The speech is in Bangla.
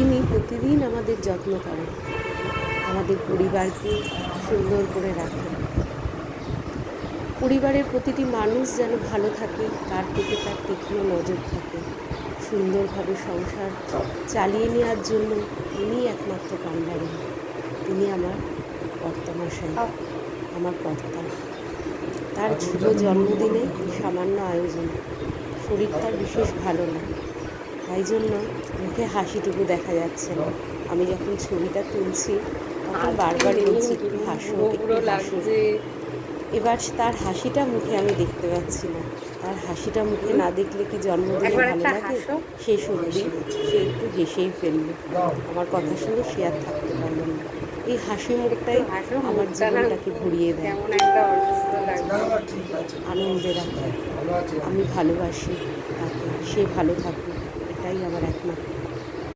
তিনি প্রতিদিন আমাদের যত্ন করেন আমাদের পরিবারকে সুন্দর করে রাখেন পরিবারের প্রতিটি মানুষ যেন ভালো থাকে তার প্রতি তার তীক্ষ্ণ নজর থাকে। সুন্দরভাবে সংসার চালিয়ে নেওয়ার জন্য তিনি একমাত্র কান্ডারেন তিনি আমার কর্তামশাই আমার কর্তা। তার ছোট জন্মদিনে সামান্য আয়োজন। শরীর তার বিশেষ ভালো না। তাই জন্য মুখে হাসিটুকু দেখা যাচ্ছে না। আমি যখন ছবিটা তুলছি তখন বারবারই বলছি একটু হাসো একটু হাসো। এবার তার হাসিটা মুখে আমি দেখতে পাচ্ছি না। তার হাসিটা মুখে না দেখলে কি জন্মদিনে ভালো লাগে? সে সত্যি সে একটু হেসেই ফেলল আমার কথা শুনে সে আর থাকতে পারল না। এই হাসি মুখটাই আমার জীবনটাকে ভরিয়ে দেয়। কেমন একটা অসুস্থ লাগছে। আনন্দে রাখে। আমি ভালোবাসি তাকে। সে ভালো থাকুক। এটাই আমার একমাত্র